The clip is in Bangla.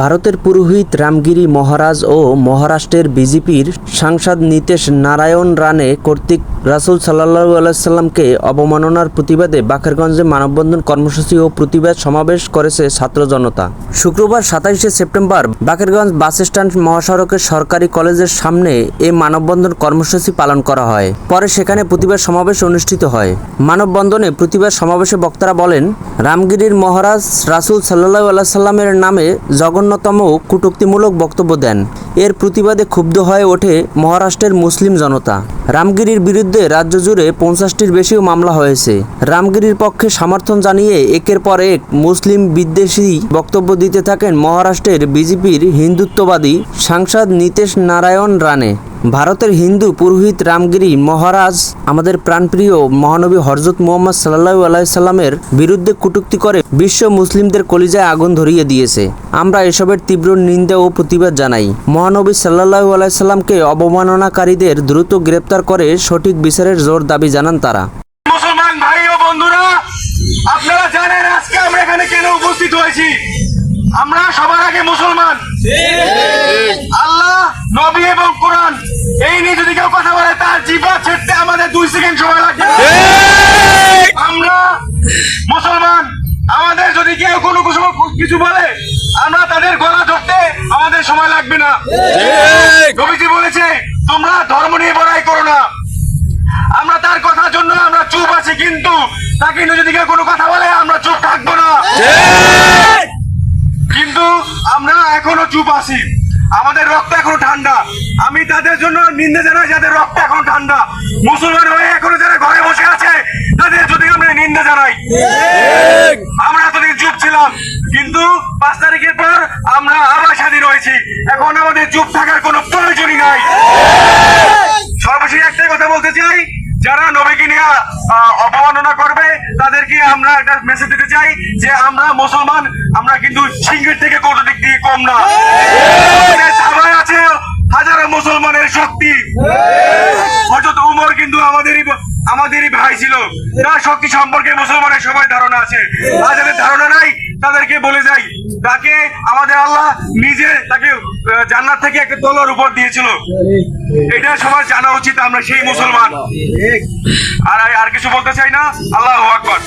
ভারতের পুরোহিত রামগিরি মহারাজ ও মহারাষ্ট্রের বিজেপির সাংসদ নীতেশ নারায়ণ রানে কর্তৃক রাসুল সাল্লাহু আলাইসাল্লামকে অবমাননার প্রতিবাদে বাকেরগঞ্জে মানববন্ধন কর্মসূচি ও প্রতিবাদ সমাবেশ করেছে ছাত্র জনতা। শুক্রবার সাতাইশে সেপ্টেম্বর বাকেরগঞ্জ বাস স্ট্যান্ড মহাসড়কের সরকারি কলেজের সামনে এ মানববন্ধন কর্মসূচি পালন করা হয়। পরে সেখানে প্রতিবাদ সমাবেশ অনুষ্ঠিত হয়। মানববন্ধনে প্রতিবাদ সমাবেশে বক্তারা বলেন, রামগিরির মহারাজ রাসুল সাল্লাহ আলাইসাল্লামের নামে জঘন্যতম কটূক্তিমূলক বক্তব্য দেন। এর প্রতিবাদে ক্ষুব্ধ হয়ে ওঠে মহারাষ্ট্রের মুসলিম জনতা। রামগিরির বিরুদ্ধে রাজ্য জুড়ে পঞ্চাশটির বেশিও মামলা হয়েছে। রামগিরির পক্ষে সমর্থন জানিয়ে একের পর এক মুসলিম বিদ্বেষী বক্তব্য দিতে থাকেন মহারাষ্ট্রের বিজেপির হিন্দুত্ববাদী সাংসদ নীতেশ নারায়ণ রানে ভারতের হিন্দু পুরোহিত রামগিরি মহারাজ আমাদের প্রাণপ্রিয় মহানবী হরজত মোহাম্মদ সাল্লাহু আলাইসাল্লামের বিরুদ্ধে কটূক্তি করে বিশ্ব মুসলিমদের কলিজায় আগুন ধরিয়ে দিয়েছে। আমরা এসবের তীব্র নিন্দা ও প্রতিবাদ জানাই। মহানবী সাল্লাহু আলাইসাল্লামকে অবমাননাকারীদের দ্রুত গ্রেপ্তার করে সঠিক বিচারের জোর দাবি জানান তারা। মুসলমান ভাই ও বন্ধুরা আপনারা জানেন আজকে আমরা এখানে কেন উপস্থিত হয়েছি? আমরা সবার আগে মুসলমান। আল্লাহ নবী এবং কোরআন এই নিয়ে যদি কেউ কথা বলে তার জিবা ছেড়তে আমাদের দুই সেকেন্ড সময় লাগবে। আমরা মুসলমান আমাদের যদি কেউ কোনো কিছু- বলে আমরা তাদের গলা ধরতে আমাদের সময় লাগবে না। নবীজি বলেছে তোমরা ধর্ম নিয়ে বড়াই করো না। আমরা তার কথার জন্য আমরা চুপ আছি কিন্তু তাকে যদি কেউ কোনো কথা বলে আমরা চুপ থাকব না। কিন্তু আমরা এখনও চুপ আছি। আমাদের রক্ত এখনও ঠান্ডা। আমি তাদের জন্য নিন্দে জানাই যাদের রক্ত এখনও ঠান্ডা। মুসলমান হয়ে এখনও যারা ঘরে বসে আছে তাদের যদি আমরা নিন্দে জানাই। আমরা এতদিন চুপ ছিলাম কিন্তু পাঁচ তারিখের পর আমরা আবার স্বাধীন হয়েছি। এখন আমাদের চুপ থাকার কোনো প্রয়োজনই নাই। সর্বশেষ একটাই কথা বলতে চাই যারা নবীকে নিয়ে আহ, অবমাননা করবে তাদেরকে আমরা একটা মেসেজ দিতে চাই যে আমরা মুসলমান আমরা কিন্তু সিংহের থেকে কোনো দিক দিয়ে কম না আমাদের সবাই আছে হাজারো মুসলমানের শক্তি হজরত উমর কিন্তু আমাদেরই আমাদেরই ভাই ছিল। তার শক্তি সম্পর্কে মুসলমানের সবাই ধারণা আছে। আর যাদের ধারণা নাই, তাদেরকে বলে যাই। তাকে আমাদের আল্লাহ নিজে তাকে জান্নার থেকে একটা তলার উপর দিয়েছিল। এটা সবার জানা উচিত, আমরা সেই মুসলমান। আর আর কিছু বলতে চাই না? আল্লাহ আকবর।